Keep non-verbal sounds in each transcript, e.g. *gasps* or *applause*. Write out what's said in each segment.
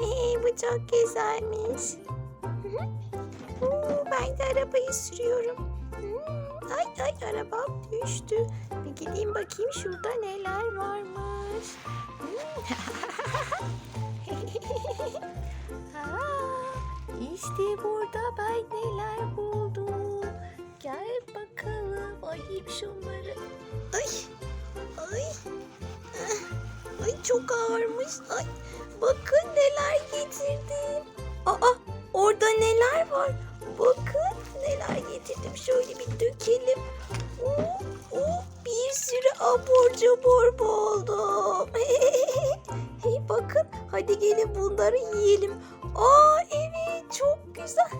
hey, bu çok güzelmiş. Ben de arabayı sürüyorum. Ay ay arabam düştü. Bir gideyim bakayım şurada neler varmış. *laughs* İşte burada ben neler buldum. Gel bakalım ayayım şunları. Ay ay. Ah, Ay çok ağırmış. Ay bakın neler getirdim. Aa orada neler var? Bakın neler getirdim. Şöyle bir dökelim. Oo, oo, bir sürü abur cubur buldum. *laughs* hey, bakın hadi gelin bunları yiyelim. Aa evet çok güzel.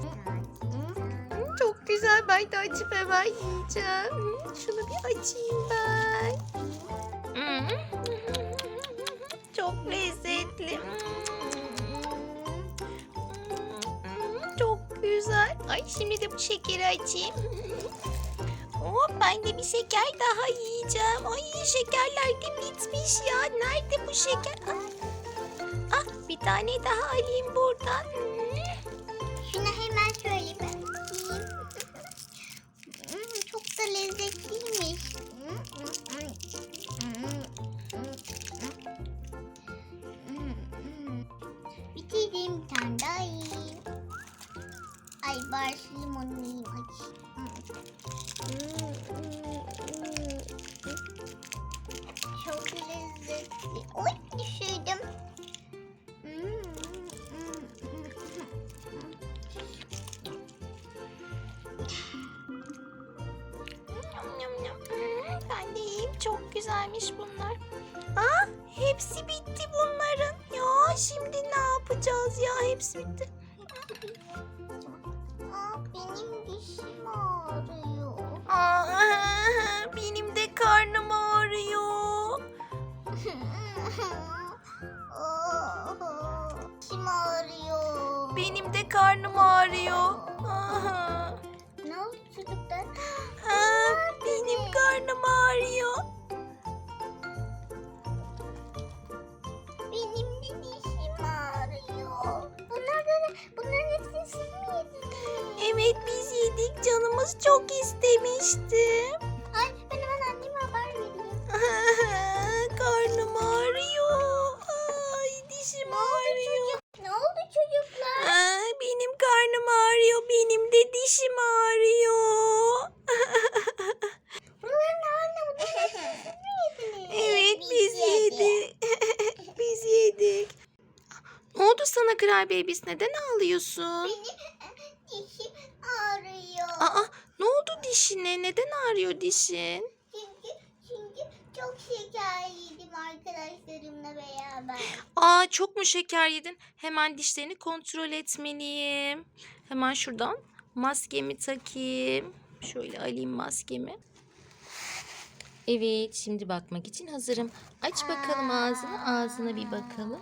Çok güzel ben de açıp hemen yiyeceğim. Şunu bir açayım ben. Ay şimdi de bu şekeri açayım. Hop ben de bir şeker daha yiyeceğim. Ay şekerler de bitmiş ya. Nerede bu şeker? Ah, ah bir tane daha alayım buradan. Hmm. Şunu hemen şöyle ben. Hmm, Çok da lezzetliymiş. Bitirdim bir güzelmiş bunlar. Aa, hepsi bitti bunların. Ya şimdi ne yapacağız ya? Hepsi bitti. Aa, benim dişim ağrıyor. Aa, benim de karnım ağrıyor. Dişim ağrıyor. Benim de karnım ağrıyor. Aa, Ne oldu çocuklar? aa, benim karnım ağrıyor. Evet biz yedik. Canımız çok istemişti. Ay ben hemen anneme haber vereyim. *laughs* karnım ağrıyor. Ay dişim ağrıyor. Ne oldu çocuklar? Ay, benim karnım ağrıyor. Benim de dişim ağrıyor. *laughs* Bunların yediniz? Evet biz yedik. *laughs* biz yedik. Ne oldu sana Cry Babies? Neden ağlıyorsun? Benim dişim ağrıyor. Aa, ne oldu dişine? Neden ağrıyor dişin? Çünkü, çünkü çok şeker yedim arkadaşlarımla beraber. Aa, çok mu şeker yedin? Hemen dişlerini kontrol etmeliyim. Hemen şuradan maskemi takayım. Şöyle alayım maskemi. Evet, şimdi bakmak için hazırım. Aç bakalım ağzını. Ağzına bir bakalım.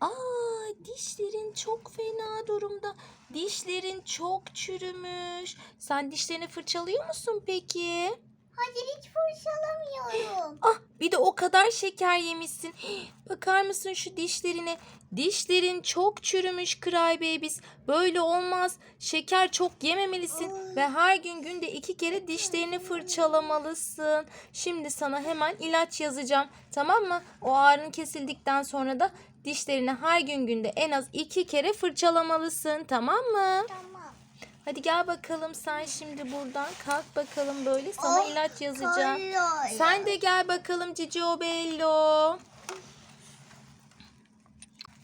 Aa, dişlerin çok fena durumda. Dişlerin çok çürümüş. Sen dişlerini fırçalıyor musun peki? Hayır hiç fırçalamıyorum. Ah bir de o kadar şeker yemişsin. *gasps* Bakar mısın şu dişlerine? Dişlerin çok çürümüş Cry Babies. Böyle olmaz. Şeker çok yememelisin. Ve her gün günde iki kere dişlerini fırçalamalısın. Şimdi sana hemen ilaç yazacağım. Tamam mı? O ağrın kesildikten sonra da dişlerini her gün günde en az iki kere fırçalamalısın. Tamam mı? Tamam. Hadi gel bakalım sen şimdi buradan. Kalk bakalım böyle sana Oh, ilaç yazacağım. Kolay. Sen de gel bakalım Cicio Bello.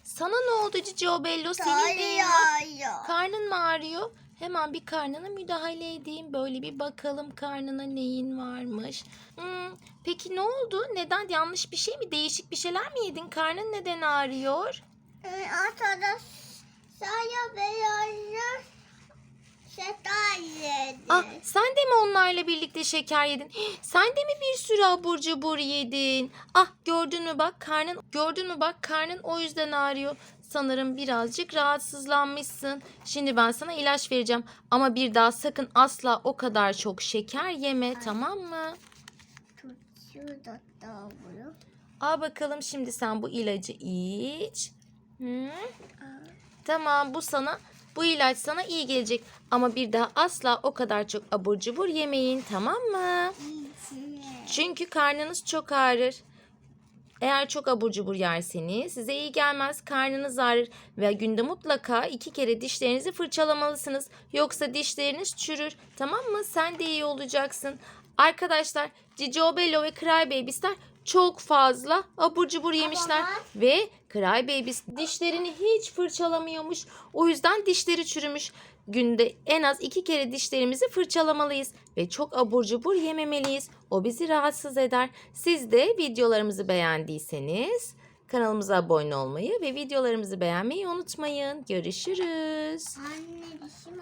Sana ne oldu Cicio Bello? Senin neyin var? Karnın mı ağrıyor? Hemen bir karnına müdahale edeyim. Böyle bir bakalım karnına neyin varmış. Hmm, peki ne oldu? Neden yanlış bir şey mi? Değişik bir şeyler mi yedin? Karnın neden ağrıyor? Ee, Atada şeker yedi. Ah, sen de mi onlarla birlikte şeker yedin? Sen de mi bir sürü abur cubur yedin? Ah gördün mü bak karnın gördün mü bak karnın o yüzden ağrıyor. Sanırım birazcık rahatsızlanmışsın. Şimdi ben sana ilaç vereceğim. Ama bir daha sakın asla o kadar çok şeker yeme tamam mı? Şurada da bunu. Al bakalım şimdi sen bu ilacı iç. Hı? Tamam bu sana bu ilaç sana iyi gelecek ama bir daha asla o kadar çok abur cubur yemeyin tamam mı? Çünkü karnınız çok ağrır. Eğer çok abur cubur yerseniz size iyi gelmez. Karnınız ağrır ve günde mutlaka iki kere dişlerinizi fırçalamalısınız. Yoksa dişleriniz çürür. Tamam mı? Sen de iyi olacaksın. Arkadaşlar Cicio Bello ve Cry Babies'ler çok fazla abur cubur yemişler. Ve Cry Babies dişlerini hiç fırçalamıyormuş. O yüzden dişleri çürümüş. Günde en az iki kere dişlerimizi fırçalamalıyız ve çok abur cubur yememeliyiz. O bizi rahatsız eder. Siz de videolarımızı beğendiyseniz kanalımıza abone olmayı ve videolarımızı beğenmeyi unutmayın. Görüşürüz. Anne dişim